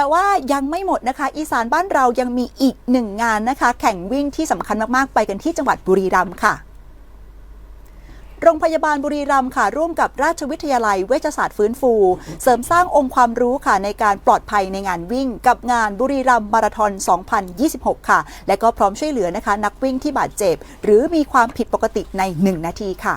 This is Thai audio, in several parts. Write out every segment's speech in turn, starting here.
แต่ว่ายังไม่หมดนะคะ อีสานบ้านเรายังมีอีกหนึ่งงานนะคะ แข่งวิ่งที่สำคัญมาก ๆ ไปกันที่จังหวัดบุรีรัมย์ค่ะ โรงพยาบาลบุรีรัมย์ค่ะ ร่วมกับราชวิทยาลัยเวชศาสตร์ฟื้นฟู เสริมสร้างองค์ความรู้ค่ะในการปลอดภัยในงานวิ่ง กับงานบุรีรัมย์มาราธอน 2026 ค่ะ และก็พร้อมช่วยเหลือนะคะ นักวิ่งที่บาดเจ็บ หรือมีความผิดปกติใน 1 นาทีค่ะ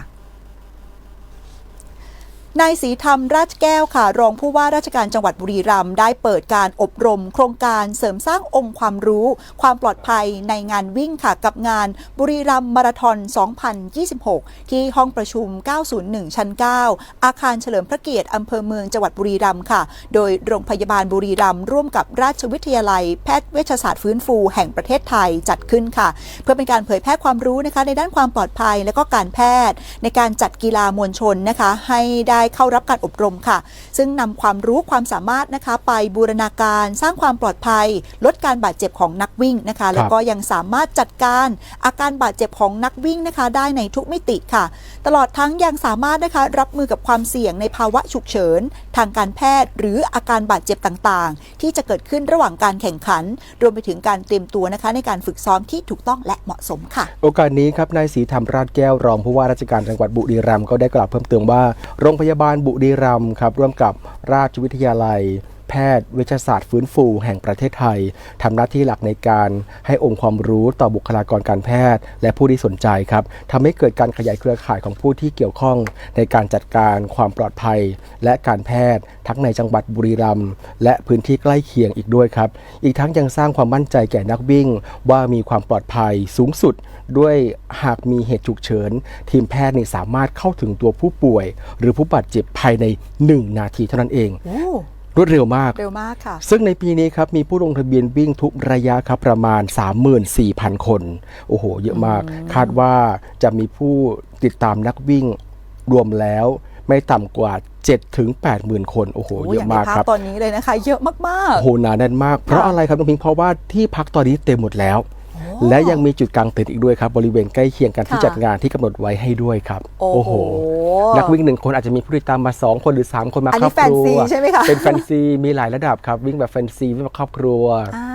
นายศรีธรรมราชแก้วค่ะ รองผู้ว่าราชการจังหวัดบุรีรัมย์ได้เปิดการอบรม โครงการเสริมสร้างองค์ความรู้ ความปลอดภัยในงานวิ่งค่ะกับงานบุรีรัมย์มาราธอน 2026 ที่ห้องประชุม 901 ชั้น 9 อาคารเฉลิมพระเกียรติอำเภอเมืองจังหวัดบุรีรัมย์ค่ะ โดยโรงพยาบาลบุรีรัมย์ร่วมกับราชวิทยาลัย แพทย์เวชศาสตร์ฟื้นฟู แห่งประเทศไทยจัดขึ้นค่ะ เพื่อเป็นการเผยแพร่ความรู้นะคะในด้านความปลอดภัยและก็การแพทย์ ในการจัดกีฬามวลชนนะคะให้ได้เข้ารับการอบรมค่ะ ซึ่งนำความรู้ความสามารถนะคะไปบูรณาการสร้างความปลอดภัย ลดการบาดเจ็บของนักวิ่งนะคะ แล้วก็ยังสามารถจัดการอาการบาดเจ็บของนักวิ่งนะคะ ได้ในทุกมิติค่ะ ตลอดทั้งยังสามารถนะคะรับมือกับความเสี่ยงในภาวะฉุกเฉิน ทางการแพทย์หรืออาการบาดเจ็บต่างๆ ที่จะเกิดขึ้นระหว่างการแข่งขัน รวมไปถึงการเตรียมตัวนะคะ ในการฝึกซ้อมที่ถูกต้องและเหมาะสมค่ะ โอกาสนี้ครับนายศรีธรรมราชแก้วรองผู้ว่าราชการจังหวัดบุรีรัมย์ก็ได้กล่าวเพิ่มเติมว่าโรงพยาบาลบุรีรัมย์ครับร่วมกับราชวิทยาลัย พทย์ เวชศาสตร์ฟื้นฟูแห่งประเทศไทยทำหน้าที่หลักในการให้องค์ความรู้ต่อบุคลากรการแพทย์ และผู้ที่สนใจครับทำให้เกิดการขยายเครือข่ายของผู้ที่เกี่ยวข้อง ในการจัดการความปลอดภัย และการแพทย์ ทั้งในจังหวัดบุรีรัมย์และพื้นที่ใกล้เคียงอีกด้วยครับ อีกทั้งยังสร้างความมั่นใจแก่นักวิ่ง ว่ามีความปลอดภัยสูงสุด ด้วยหากมีเหตุฉุกเฉิน ทีมแพทย์นี่สามารถเข้าถึงตัวผู้ป่วย หรือผู้บาดเจ็บภายใน 1 นาทีเท่านั้นเอง รวดเร็วมาก เร็วมากค่ะ ซึ่งในปีนี้ครับมีผู้ลงทะเบียนวิ่งทุกระยะครับประมาณ 34,000 คน โอ้โห เยอะมาก คาดว่าจะมีผู้ติดตามนักวิ่งรวมแล้วไม่ต่ำกว่า 7 ถึง 80,000 คน โอ้โหโอ้เยออะย่างในมากภาพครับตอนนี้เลยนะคะ เยอะมากโอ้โหหนาแน่นมาก เพราะค่ะอะไรครับน้องพิงค์เพราะว่าที่พักตอนนี้เต็มหมดแล้ว และยังมีจุดกลางเต็นท์อีกด้วยครับ บริเวณใกล้เคียงกันที่ค่ะจัดงานที่กำหนดไว้ให้ด้วยครับๆโอ้โห นักวิ่งหนึ่งคนอาจจะมีผู้ติดตามมา 2 คนหรือ 3 คนมาอันครนี้อบครัวแฟนซีใช่ไหมคะเป็นแฟนซีมีหลายระดับครับ วิ่งแบบแฟนซีวิ่งแบบครอบครัวอ่า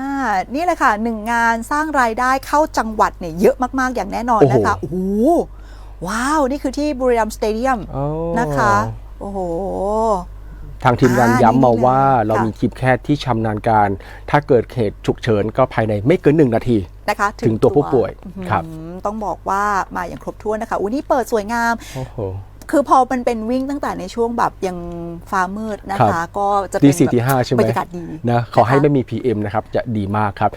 นี่แหละค่ะหนึ่งงานสร้างรายได้เข้าจังหวัดเนี่ยเยอะมากๆอย่างแน่นอนนะคะโอ้โหว้าว นี่คือที่บุรีรัมย์สเตเดียมอ๋อนะคะ โอ้โห ทางทีมงานอ่าย้ำมานี่เลยว่าเราค่ะมีทีมแพทย์ที่ชำนาญการ ถ้าเกิดเหตุฉุกเฉินก็ภายในไม่เกินหนึ่งนาทีนะคะถึงตัวผู้ป่วยอื้อหือครับต้องบอกว่ามาอย่างครบถ้วนนะคะอุ้ยนี่เปิดสวยงามโอ้โหคือพอมันเป็นวิ่งตั้งแต่ในช่วงแบบยังฟ้ามืดนะครัคะบก็จะตีเป็นสี่แบบตีห้าใช่ไหมบรรยากาศดีนะขอให้นะคะไม่มี PM นะครับจะดีมากครับ